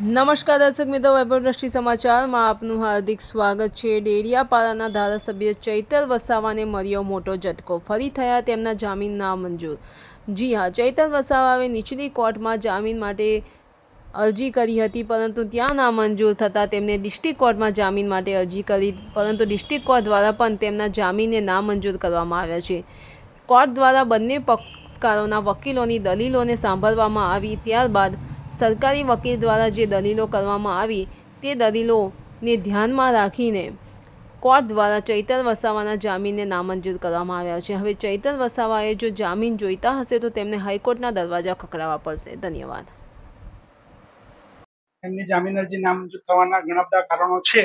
નમસ્કાર દર્શક મિત્રો વૈભવ સમાચારમાં આપનું હાર્દિક સ્વાગત છે. ડેડિયાપાડાના ધારાસભ્ય ચૈતર વસાવાને મળ્યો મોટો ઝટકો. ફરી થયા તેમના જામીન નામંજૂર. જી હા, ચૈતર વસાવાએ નીચલી કોર્ટમાં જામીન માટે અરજી કરી હતી, પરંતુ ત્યાં નામંજૂર થતાં તેમને ડિસ્ટ્રિક્ટ કોર્ટમાં જામીન માટે અરજી કરી, પરંતુ ડિસ્ટ્રિક્ટ કોર્ટ દ્વારા પણ તેમના જામીનને નામંજૂર કરવામાં આવ્યા છે. કોર્ટ દ્વારા બંને પક્ષકારોના વકીલોની દલીલોને સાંભળવામાં આવી, ત્યારબાદ સરકારી વકીલ દ્વારા જે દલીલો કરવામાં આવી, તે દલીલોને ધ્યાનમાં રાખીને કોર્ટ દ્વારા ચૈતર વસાવાના જામીનને નામંજૂર કરવામાં આવ્યા છે. હવે ચૈતર વસાવાએ જો જામીન જોઈતા હશે તો તેમને હાઈકોર્ટના દરવાજા ખખડાવવા પડશે. ધન્યવાદ. એમની જામીન અરજી નામંજૂર થવાના ઘણા બધા કારણો છે.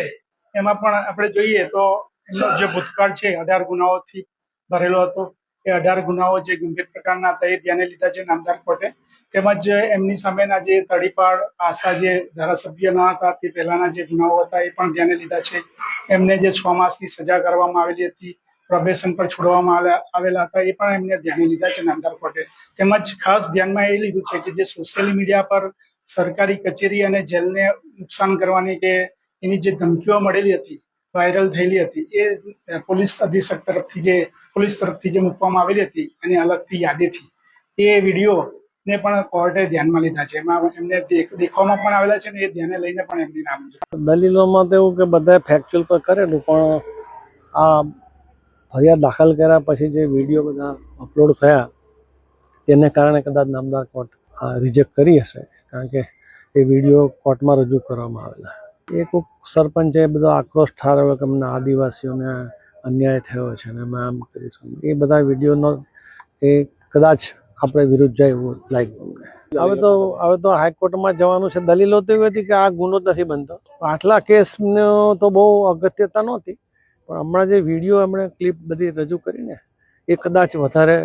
એમાં પણ આપણે જોઈએ તો એમનો જે ભૂતકાળ છે, અઢાર ગુનાઓથી ભરેલો હતો. એ અઢાર ગુનાઓ જે ગંભીર પ્રકારના હતા, એ ધ્યાને લીધા છે નામદાર કોર્ટે. તેમજ એમની સામેના જે તડીપાડ આશા જે ધારાસભ્ય ના હતા, તે પહેલાના જે ગુનાઓ હતા, એ પણ ધ્યાને લીધા છે. એમને જે છ માસની સજા કરવામાં આવેલી હતી, પ્રોબેશન પર છોડવામાં આવેલા હતા, એ પણ એમને ધ્યાને લીધા છે નામદાર કોર્ટે. તેમજ ખાસ ધ્યાનમાં એ લીધું છે કે જે સોશિયલ મીડિયા પર સરકારી કચેરી અને જેલને નુકસાન કરવાની કે એની જે ધમકીઓ મળેલી હતી વાયરલ થયેલી હતી. એ પોલીસ અધિક્ષક તરફથી જે, પોલીસ તરફથી જે મૂકવામાં આવેલી હતી એની અલગથી યાદીથી એ વીડિયો ને પણ કોર્ટે ધ્યાનમાં લીધા છે. એમાં એમને દેખ- દેખવામાં પણ આવેલા છે ને એ ધ્યાને લઈને પણ એમની નામ દલીલોમાં તો એવું કે બધાએ ફેક્ચ્યુઅલ પર કરેલું, પણ આ ફરિયાદ દાખલ કર્યા પછી જે વીડિયો બધા અપલોડ થયા, તેને કારણે કદાચ નામદાર કોર્ટ રિજેક્ટ કરી હશે. કારણ કે એ વીડિયો કોર્ટમાં રજૂ કરવામાં આવેલા. એ કોઈક સરપંચે બધો આક્રોશ ઠારવ્યો કે અમને આદિવાસીઓને અન્યાય થયો છે અને અમે આમ કરીશું. એ બધા વિડીયોનો એ કદાચ આપણે વિરુદ્ધ જાય એવું લાગ્યું અમને. હવે તો હવે તો હાઈકોર્ટમાં જવાનું છે. દલીલો તો એવી હતી કે આ ગુનો જ નથી બનતો. આટલા કેસનો તો બહુ અગત્યતા નહોતી. પણ હમણાં જે વીડિયો એમણે ક્લિપ બધી રજૂ કરીને, એ કદાચ વધારે